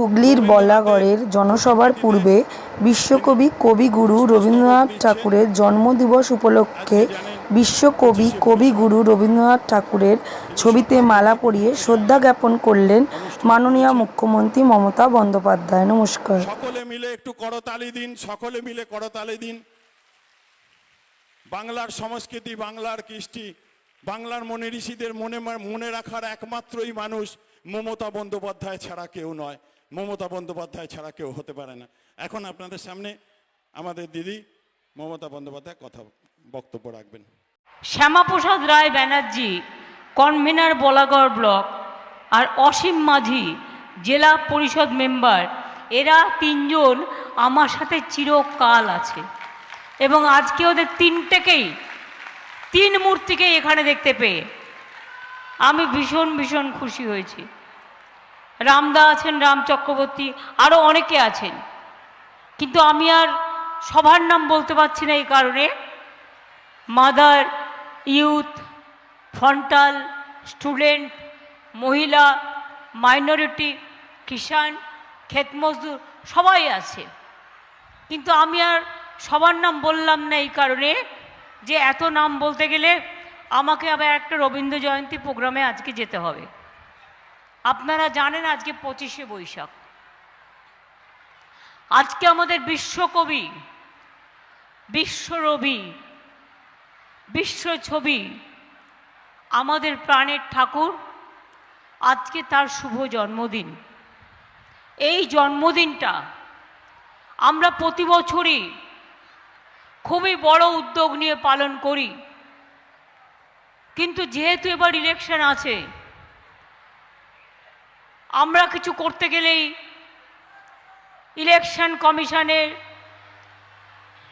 হুগলির বলাগড়ের জনসভার পূর্বে বিশ্বকবি কবিগুরু রবীন্দ্রনাথ ঠাকুরের জন্মদিবস উপলক্ষে বিশ্বকবি কবিগুরু রবীন্দ্রনাথ ঠাকুরের ছবিতে মালা পরিয়ে শ্রদ্ধা জ্ঞাপন করলেন মাননীয় মুখ্যমন্ত্রী মমতা বন্দ্যোপাধ্যায়। নমস্কার। সকলে মিলে একটু করতালি দিন, সকলে মিলে করতালি দিন। বাংলার সংস্কৃতি, বাংলার কৃষ্টি, বাংলার মনে ঋষিদের মনে মনে রাখার একমাত্রই মানুষ মমতা বন্দ্যোপাধ্যায় ছাড়া কেউ নয়। মমতা বন্দ্যোপাধ্যায় ছাড়া কেউ হতে পারে না। এখন আপনাদের সামনে আমাদের দিদি মমতা বন্দ্যোপাধ্যায় কথা বক্তব্য রাখবেন। শ্যামাপ্রসাদ রায় ব্যানার্জি, কনভেনার বলাগড় ব্লক আর অসীম মাঝি, জেলা পরিষদ মেম্বার, এরা তিনজন আমার সাথে চিরকাল আছে। এবং আজকে ওদের তিনটেকেই, তিন মূর্তিকেই এখানে দেখতে পেয়ে আমি ভীষণ ভীষণ খুশি হয়েছি। রামদা আছেন, রাম চক্রবর্তী আরও অনেকে আছেন। কিন্তু আমি আর সবার নাম বলতে পারছি না এই কারণে। মাদার, ইউথ ফন্টাল স্টুডেন্ট, মহিলা, মাইনরিটি, কিষাণ ক্ষেত মজদুর সবাই আছে। কিন্তু আমি আর সবার নাম বললাম না এই কারণে যে এত নাম বলতে গেলে আমাকে আবার একটা রবীন্দ্র জয়ন্তী প্রোগ্রামে আজকে যেতে হবে। আপনারা জানেন আজকে পঁচিশে বৈশাখ। আজকে আমাদের বিশ্বকবি, বিশ্বরবি বিশ্ব ছবি আমাদের প্রাণের ঠাকুর, আজকে তার শুভ জন্মদিন। এই জন্মদিনটা আমরা প্রতি বছরই খুবই বড় উদ্যোগ নিয়ে পালন করি। কিন্তু যেহেতু এবার ইলেকশন আছে আমরা কিছু করতে গেলেই ইলেকশন কমিশনের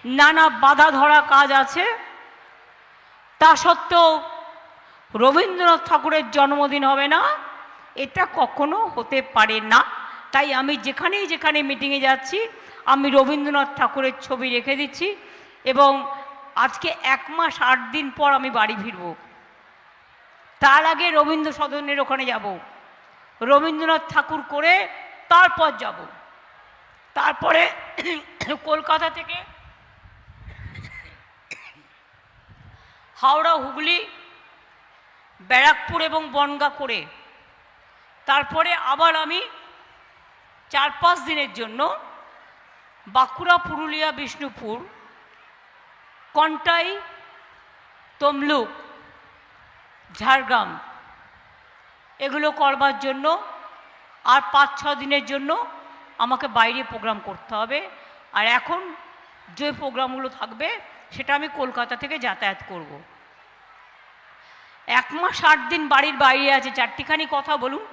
নানা বাধা ধরা কাজ আছে। তা সত্ত্বেও রবীন্দ্রনাথ ঠাকুরের জন্মদিন হবে না, এটা কখনো হতে পারে না। তাই আমি যেখানেই যেখানে মিটিংয়ে যাচ্ছি, আমি রবীন্দ্রনাথ ঠাকুরের ছবি রেখে দিচ্ছি এবং আজকে এক মাস আট দিন পর আমি বাড়ি ফিরব। তার আগে রবীন্দ্র সদনের ওখানে যাব। রবীন্দ্রনাথ ঠাকুর করে তারপর যাব। তারপরে কলকাতা থেকে হাওড়া, হুগলি, ব্যারাকপুর এবং বনগা করে। তারপরে আবার আমি চার পাঁচ দিনের জন্য বাঁকুড়া, পুরুলিয়া, বিষ্ণুপুর, কন্টাই, তমলুক, ঝাড়গ্রাম এগুলো করবার জন্য আর পাঁচ ছ দিনের জন্য আমাকে বাইরে প্রোগ্রাম করতে হবে। আর এখন যে প্রোগ্রামগুলো থাকবে, সেটা আমি কলকাতা থেকে যাতায়াত করব। এক মাস আট দিন বাড়ির বাইরে আছে, চারটিখানি কথা বলুন।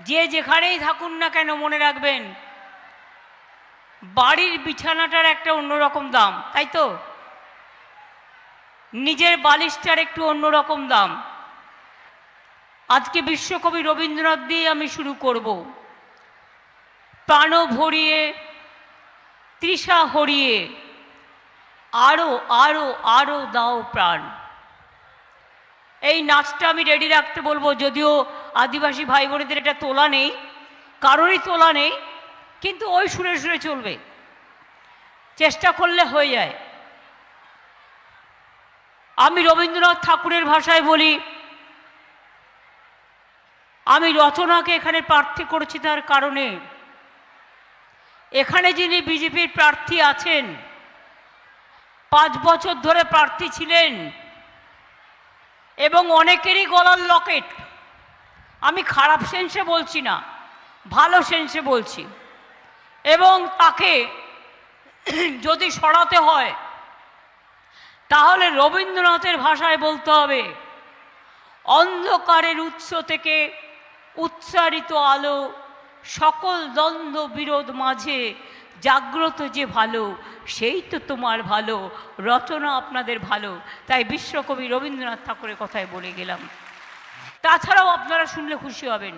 যে যেখানেই থাকুন না কেন, মনে রাখবেন, বাড়ির বিছানাটার একটা অন্যরকম দাম, তাই তো? নিজের বালিশটার একটু অন্যরকম দাম। আজকে বিশ্বকবি রবীন্দ্রনাথ দিয়ে আমি শুরু করব। প্রাণ ভরিয়ে, তৃষা হরিয়ে আরও আরও আরও দাও প্রাণ। এই নাচটা আমি রেডি রাখতে বলব, যদিও আদিবাসী ভাই বোনেদের এটা তোলা নেই, কারোরই তোলা নেই, কিন্তু ওই সুরে সুরে চলবে। চেষ্টা করলে হয়ে যায়। আমি রবীন্দ্রনাথ ঠাকুরের ভাষায় বলি আমি রচনাকে এখানে প্রার্থী করেছি তার কারণে। এখানে যিনি বিজেপির প্রার্থী আছেন, পাঁচ বছর ধরে প্রার্থী ছিলেন এবং অনেকেরই গলার লকেট। আমি খারাপ সেন্সে বলছি না, ভালো সেন্সে বলছি। এবং তাকে যদি সরাতে হয়, তাহলে রবীন্দ্রনাথের ভাষায় বলতে হবে, অন্ধকারের উৎস থেকে উচ্চারিত আলো সকল দ্বন্দ্ব বিরোধ মাঝে জাগ্রত যে ভালো, সেই তো তোমার ভালো, রচনা আপনাদের ভালো। তাই বিশ্বকবি রবীন্দ্রনাথ ঠাকুরের কথায় বলে গেলাম। তাছাড়াও আপনারা শুনলে খুশি হবেন।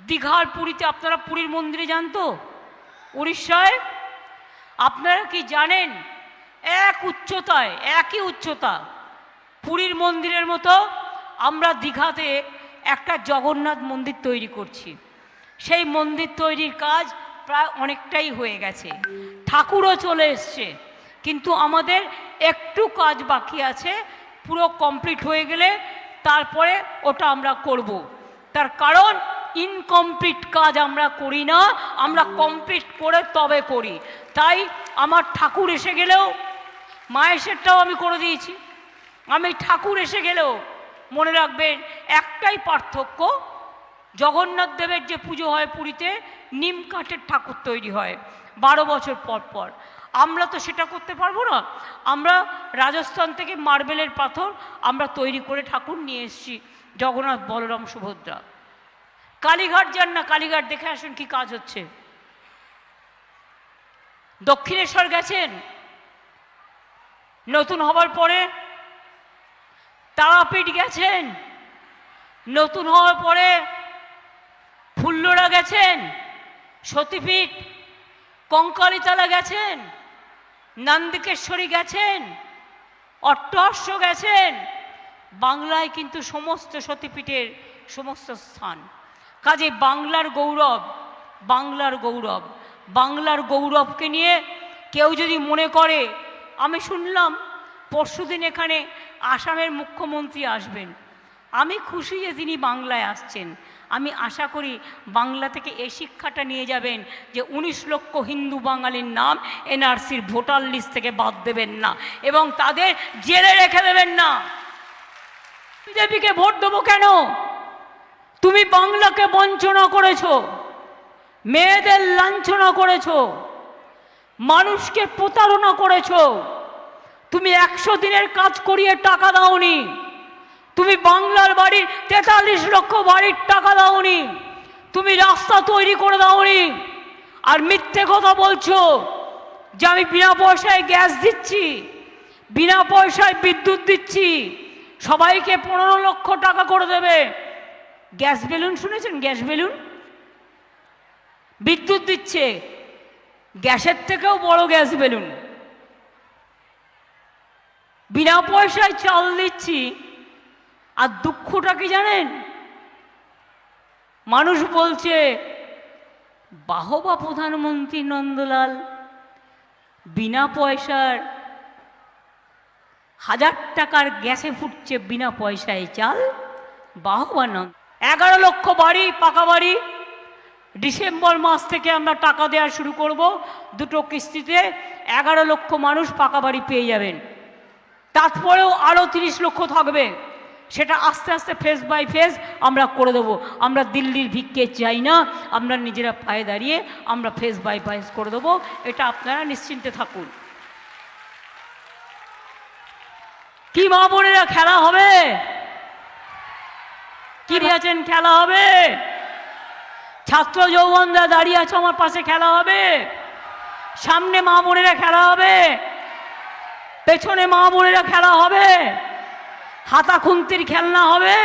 দীঘার পুরীতে আপনারা পুরীর মন্দিরে যান তো? উড়িষ্যায়? আপনারা কি জানেন? এক উচ্চতায়, একই উচ্চতা। পুরীর মন্দিরের মতো আমরা দীঘাতে একটা জগন্নাথ মন্দির তৈরি করছি। সেই মন্দির তৈরির কাজ প্রায় অনেকটাই হয়ে গেছে। ঠাকুরও চলে এসছে। কিন্তু আমাদের একটু কাজ বাকি আছে, পুরো কমপ্লিট হয়ে গেলে তারপরে ওটা আমরা করব। তার কারণ ইনকমপ্লিট কাজ আমরা করি না, আমরা কমপ্লিট করে তবে করি। তাই আমার ঠাকুর এসে গেলেও, মায়ের মায়েশেরটাও আমি করে দিয়েছি। আমি ঠাকুর এসে গেলেও মনে রাখবেন, একটাই পার্থক্য, জগন্নাথ দেবের যে পুজো হয় পুরীতে, নিম কাঠের ঠাকুর তৈরি হয় বারো বছর পর পর। আমরা তো সেটা করতে পারব না। আমরা রাজস্থান থেকে মার্বেলের পাথর আমরা তৈরি করে ঠাকুর নিয়ে এসেছি জগন্নাথ বলরাম সুভদ্রা। কালীঘাট যান না, কালীঘাট দেখে আসুন কি কাজ হচ্ছে। দক্ষিণেশ্বর গেছেন? নতুন হবার পরে তারাপীঠ গেছেন। নতুন হওয়ার পরে ফুল্লরা গেছেন। সতীপীঠ কঙ্কালিতলা গেছেন। নন্দিকেশ্বরী গেছেন। অট্টহস্য গেছেন। বাংলায় কিন্তু সমস্ত সতীপীঠের সমস্ত স্থান। কাজে বাংলার গৌরব বাংলার গৌরব। বাংলার গৌরবকে নিয়ে কেউ যদি মনে করে, আমি শুনলাম পরশুদিন এখানে আসামের মুখ্যমন্ত্রী আসবেন। আমি খুশি যে তিনি বাংলায় আসছেন। আমি আশা করি বাংলা থেকে এই শিক্ষাটা নিয়ে যাবেন যে উনিশ লক্ষ হিন্দু বাঙালির নাম এনআরসির ভোটার লিস্ট থেকে বাদ দেবেন না এবং তাদের জেলে রেখে দেবেন না। বিজেপিকে ভোট দেবো কেন? তুমি বাংলাকে বঞ্চনা করেছ, মেয়েদের লাঞ্ছনা করেছ, মানুষকে প্রতারণা করেছ। তুমি একশো দিনের কাজ করিয়ে টাকা দাওনি। তুমি বাংলার বাড়ির তেতাল্লিশ লক্ষ বাড়ির টাকা দাওনি। তুমি রাস্তা তৈরি করে দাওনি। আর মিথ্যে কথা বলছো যে আমি বিনা পয়সায় গ্যাস দিচ্ছি, বিনা পয়সায় বিদ্যুৎ দিচ্ছি, সবাইকে পনেরো লক্ষ টাকা করে দেবে। গ্যাস বেলুন শুনেছেন? Gas balloon? বিদ্যুৎ দিচ্ছে। গ্যাসের থেকেও বড় গ্যাস বেলুন। বিনা পয়সায় চাল দিচ্ছি। আর দুঃখটা কি জানেন? মানুষ বলছে, বাহবা প্রধানমন্ত্রী নন্দলাল, বিনা পয়সার হাজার টাকার গ্যাসে ফুটছে বিনা পয়সায় চাল। বাহবা নন্দ এগারো লক্ষ বাড়ি, পাকা বাড়ি। ডিসেম্বর মাস থেকে আমরা টাকা দেওয়া শুরু করব। দুটো কিস্তিতে এগারো লক্ষ মানুষ পাকা বাড়ি পেয়ে যাবেন। তারপরেও আরও তিরিশ লক্ষ থাকবে। সেটা আস্তে আস্তে ফেস বাই ফেস আমরা করে দেবো। আমরা দিল্লির ভিক্ষে চাই না, আমরা নিজেরা পায়ে দাঁড়িয়ে আমরা ফেস বাই ফেস করে দেবো। এটা আপনারা নিশ্চিন্তে থাকুন। কি মা বোনেরা, খেলা হবে? কি দিয়েছেন খেলা হবে? ছাত্র যৌবনরা দাঁড়িয়ে আছে, আমার পাশে খেলা হবে? সামনে মা বোনেরা, খেলা হবে? পেছনে মা বোনেরা খেলা হবে। হাতা খুন্তির খেলনা হবে।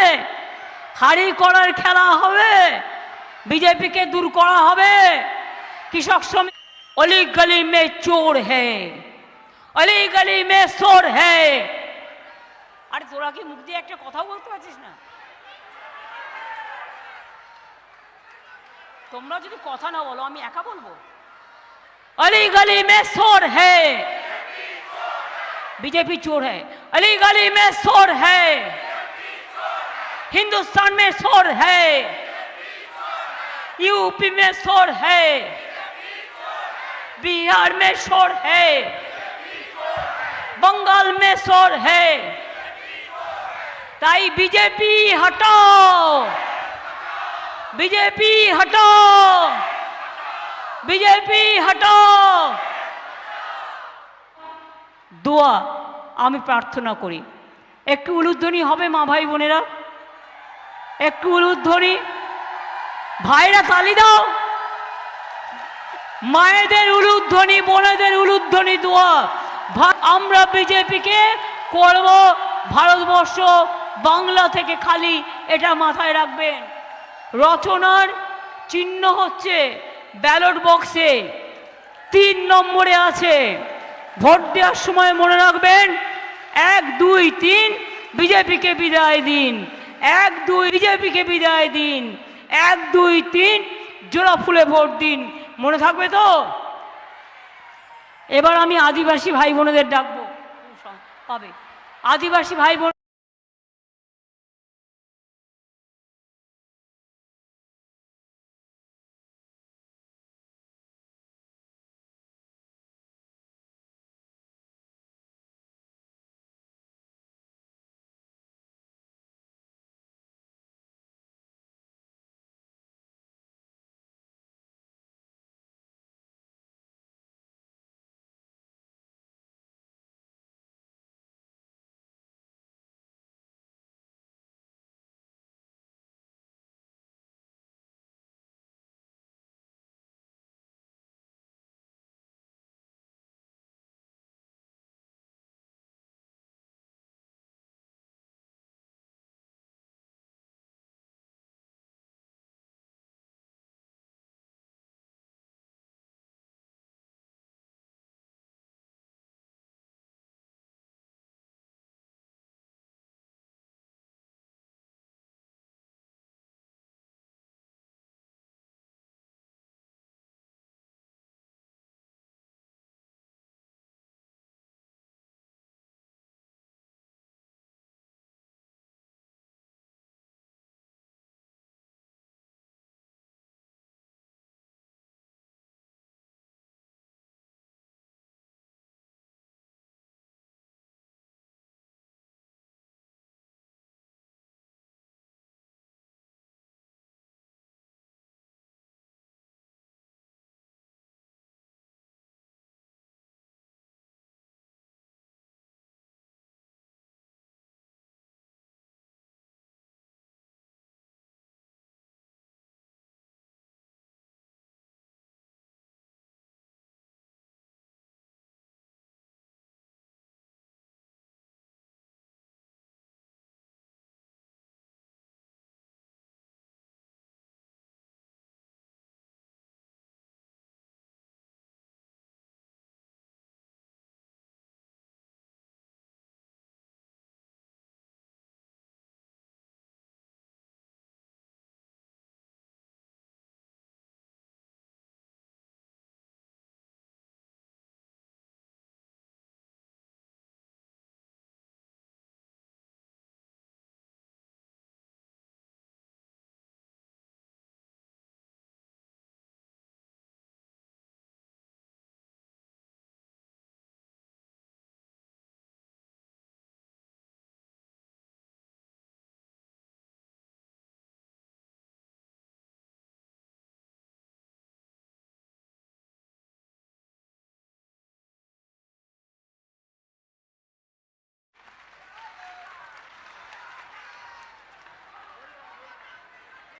হাড়ি করার খেলা হবে। বিজেপিকে দূর করা হবে। কৃষক শ্রমিক অলি গলি মে চোর হে। অলি গলি মে সোর হে। আরে তোরা কি মুখ দিয়ে একটা কথা বলতে পারছিস না? তোমরা যদি কথা না বলো, আমি একা বলব? অলি গলি মে সোর হে। बीजेपी चोर है। अली गली में शोर है। हिंदुस्तान में शोर है। यूपी में शोर है। बिहार में शोर है। बंगाल में शोर है। ताई बीजेपी हटाओ। बीजेपी हटाओ। बीजेपी हटाओ। দোয়া আমি প্রার্থনা করি। একটু উলুধ্বনি হবে মা ভাই বোনেরা। একটু উলুধ্বনি। ভাইরা তালি দাও। মায়েদের উলুধ্বনি, বোনেদের উলুধ্বনি দোয়া। আমরা বিজেপিকে করব ভারতবর্ষ বাংলা থেকে খালি, এটা মাথায় রাখবেন। রচনার চিহ্ন হচ্ছে ব্যালট বক্সে, তিন নম্বরে আছে। ভোট দেওয়ার সময় মনে রাখবেন, এক, দুই, তিন, বিজেপিকে বিদায় দিন। এক, দুই, বিজেপিকে বিদায় দিন। এক, দুই, তিন, জোড়া ফুলে ভোট দিন। মনে থাকবে তো? এবার আমি আদিবাসী ভাই বোনেদের ডাকবো। পাবে। আদিবাসী ভাই বোন